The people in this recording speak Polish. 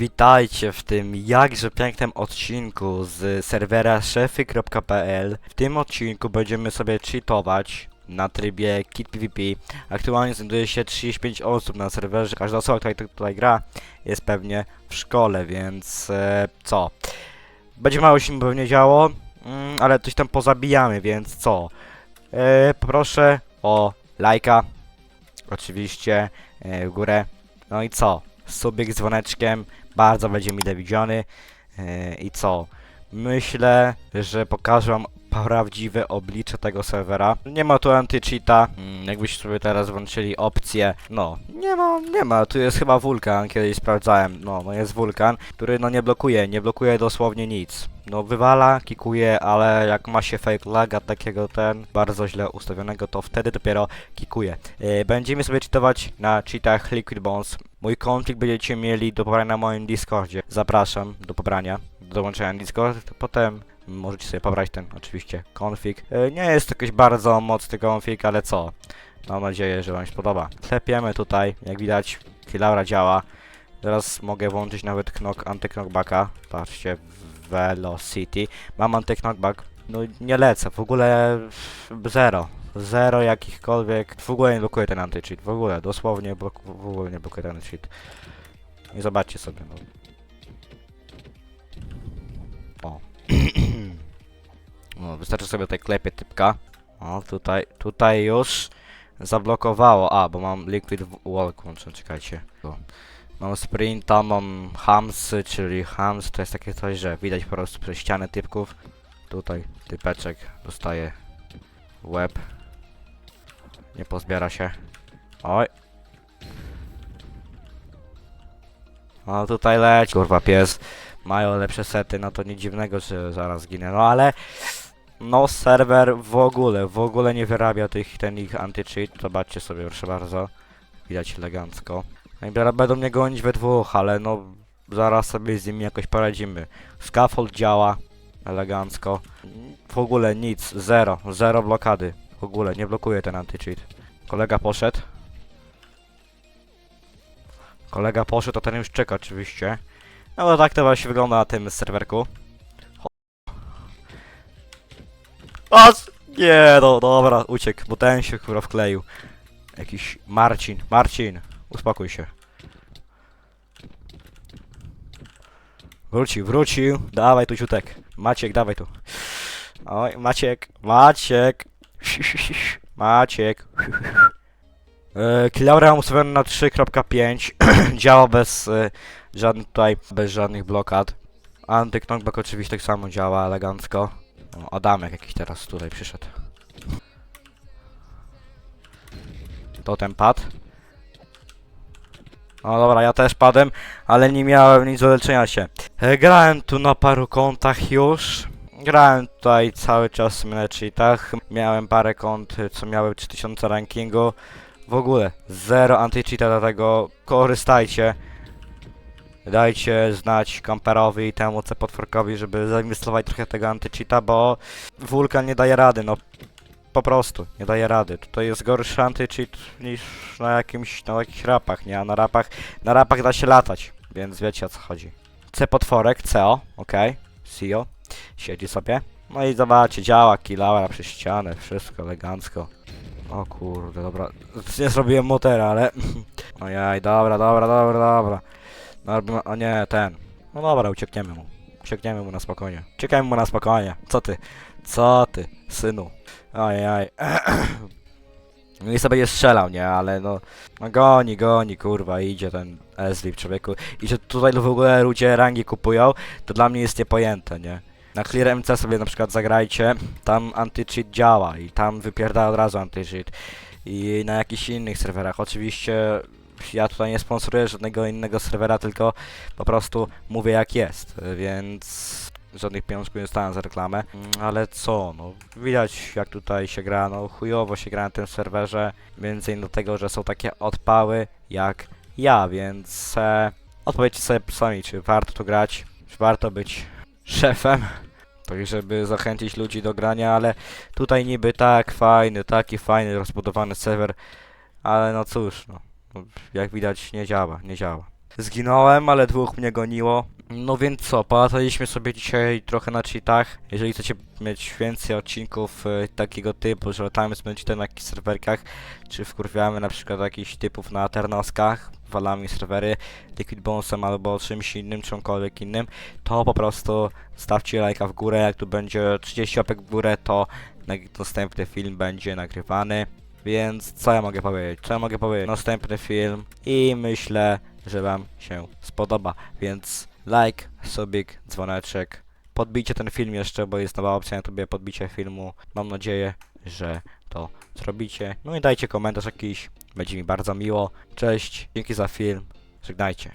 Witajcie w tym jakże pięknym odcinku z serwera szefy.pl. W tym odcinku będziemy sobie cheatować na trybie Kit PvP. Aktualnie znajduje się 35 osób na serwerze. Każda osoba, która tutaj, tutaj gra, jest pewnie w szkole, więc e, co? Będzie mało się pewnie działo, mm, ale coś tam pozabijamy, więc co? E, proszę o lajka, oczywiście e, w górę. No i co? Subik z dzwoneczkiem bardzo będzie mile widziany. E, I co? Myślę, że pokażę wam prawdziwe oblicze tego serwera. Nie ma tu anti-cheata. Mm, Jakbyście sobie teraz włączyli opcję. No, nie ma, nie ma. Tu jest chyba wulkan, kiedyś sprawdzałem. No, no jest wulkan, który no nie blokuje, nie blokuje dosłownie nic. No wywala, kikuje, ale jak ma się fake laga takiego ten, bardzo źle ustawionego, to wtedy dopiero kikuje. E, Będziemy sobie cheatować na cheatach Liquid Bones. Mój konflikt będziecie mieli do pobrania na moim Discordzie. Zapraszam do pobrania, do dołączenia Discord, potem możecie sobie pobrać ten oczywiście konfig. E, Nie jest to jakiś bardzo mocny konfig, ale co? Mam nadzieję, że wam się podoba. Klepiemy tutaj, jak widać, Kilaura działa. Teraz mogę włączyć nawet knock. Patrzcie, Velocity. Mam anty-knockback. No nie lecę, w ogóle zero. Zero jakichkolwiek. W ogóle nie blokuje ten anti-cheat. W ogóle, dosłownie blok, w ogóle nie blokuje ten anti-cheat. I zobaczcie sobie, no. O. no, wystarczy sobie tutaj klepie typka. O, tutaj, tutaj już zablokowało. A, bo mam liquid wall włączony, czekajcie. O. Mam sprinta, mam hamsy, czyli hams to jest takie coś, że widać po prostu przez ścianę typków. Tutaj typeczek dostaje łeb. Nie pozbiera się. Oj. O, tutaj leć, kurwa pies. Mają lepsze sety, no to nic dziwnego, że zaraz ginę. No ale... No serwer w ogóle, w ogóle nie wyrabia tych, ten ich anti-cheat. Zobaczcie sobie, proszę bardzo. Widać elegancko. No i biorę- będą mnie gonić we dwóch, ale no zaraz sobie z nimi jakoś poradzimy. Scaffold działa elegancko. W ogóle nic, zero, zero blokady. W ogóle nie blokuje ten anti-cheat. Kolega poszedł. Kolega poszedł, a ten już czeka oczywiście. No bo tak to właśnie wygląda na tym serwerku. S- nie, no dobra, uciekł, bo ten się kurwa wkleił. Jakiś Marcin, Marcin, uspokój się. Wrócił, wrócił. Dawaj tu ciutek. Maciek, dawaj tu. Oj, Maciek, Maciek. Maciek. E, Kilaura ustawiony na 3.5. Działa bez e, żadnych tutaj, bez żadnych blokad. Anty-knockback oczywiście tak samo działa elegancko. O, Adamek jakiś teraz tutaj przyszedł. To ten pad. No dobra, ja też padłem, ale nie miałem nic do leczenia się. E, Grałem tu na paru kontach już. Grałem tutaj cały czas na cheatach. Miałem parę kont, y, co miały 3000 rankingu. W ogóle zero anti-cheata, dlatego korzystajcie. Dajcie znać kamperowi i temu co potworkowi, żeby zainwestować trochę tego anti-cheata, bo wulkan nie daje rady, no po prostu nie daje rady. Tutaj jest gorszy anti-cheat niż na jakimś, na jakichś rapach, nie? A na rapach, na rapach da się latać, więc wiecie o co chodzi. C potworek, CO, okej, CEO, siedzi sobie. No i zobaczcie, działa kilała przez ścianę, wszystko elegancko. O kurde, dobra, nie zrobiłem motera, ale... Ojej, dobra, dobra, dobra, dobra. No, robimy- o nie, ten. No dobra, uciekniemy mu. Uciekniemy mu na spokojnie. Uciekajmy mu na spokojnie. Co ty? Co ty, synu? Ojej. No i sobie będzie strzelał, nie? Ale no... No goni, goni, kurwa, idzie ten Eslip, człowieku. I że tutaj w ogóle ludzie rangi kupują, to dla mnie jest niepojęte, nie? Na Clear MC sobie na przykład zagrajcie, tam anti-cheat działa i tam wypierda od razu anti-cheat. I na jakichś innych serwerach, oczywiście ja tutaj nie sponsoruję żadnego innego serwera, tylko po prostu mówię jak jest, więc żadnych pieniążków nie dostałem za reklamę. Mm, Ale co, no widać jak tutaj się gra, no chujowo się gra na tym serwerze, więcej dlatego, że są takie odpały jak ja, więc e, odpowiedzcie sobie sami, czy warto tu grać, czy warto być szefem, tak żeby zachęcić ludzi do grania, ale tutaj niby tak fajny, taki fajny, rozbudowany serwer, ale no cóż, no, jak widać nie działa, nie działa. Zginąłem, ale dwóch mnie goniło. No więc co, polataliśmy sobie dzisiaj trochę na cheatach. Jeżeli chcecie mieć więcej odcinków e, takiego typu, że latamy na cheatach na jakichś serwerkach, czy wkurwiamy na przykład jakichś typów na ternoskach, walamy serwery Liquid Bonesem albo czymś innym, czymkolwiek innym, to po prostu stawcie lajka w górę, jak tu będzie 30 łapek w górę, to następny film będzie nagrywany. Więc co ja mogę powiedzieć? Co ja mogę powiedzieć? Następny film i myślę, że wam się spodoba. Więc like, subik, dzwoneczek. Podbijcie ten film jeszcze, bo jest nowa opcja na tobie podbicie filmu. Mam nadzieję, że to zrobicie. No i dajcie komentarz jakiś. Będzie mi bardzo miło. Cześć, dzięki za film. Żegnajcie.